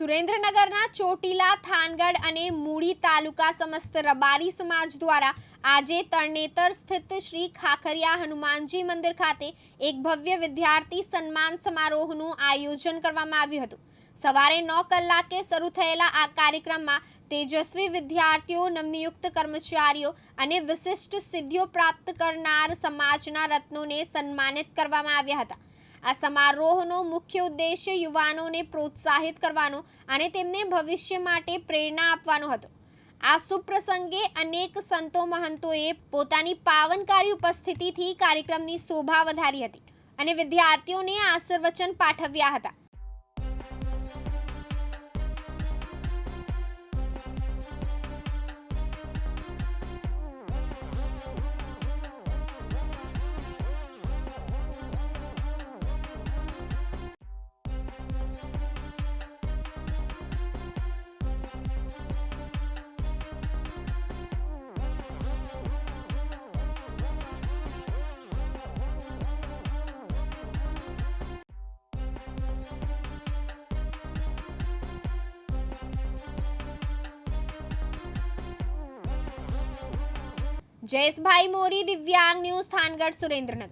સુરેન્દ્રનગરના ચોટીલા, થાનગઢ અને મૂળી તાલુકા સમસ્ત રબારી સમાજ દ્વારા આજે તરણેતર સ્થિત શ્રી ખાખરિયા હનુમાનજી મંદિર ખાતે એક ભવ્ય વિદ્યાર્થી સન્માન સમારોહનું આયોજન કરવામાં આવ્યું હતું. સવારે નવ કલાકે શરૂ થયેલા આ કાર્યક્રમમાં તેજસ્વી વિદ્યાર્થીઓ, નવનિયુક્ત કર્મચારીઓ અને વિશિષ્ટ સિદ્ધિઓ પ્રાપ્ત કરનાર સમાજના રત્નોને સન્માનિત કરવામાં આવ્યા હતા. આ સમારોહનો મુખ્ય ઉદ્દેશ્ય યુવાનોને પ્રોત્સાહિત કરવાનો અને તેમને ભવિષ્ય માટે પ્રેરણા આપવાનો હતો. આ સુપ્રસંગે અનેક સંતો મહંતોએ પોતાની પાવનકારી ઉપસ્થિતિથી કાર્યક્રમની શોભા વધારી હતી અને વિદ્યાર્થીઓને આશીર્વચન પાઠવ્યા હતા. જયેશભાઈ મોરી દિવ્યાંગ ન્યૂઝ થાનગઢ સુરેન્દ્રનગર.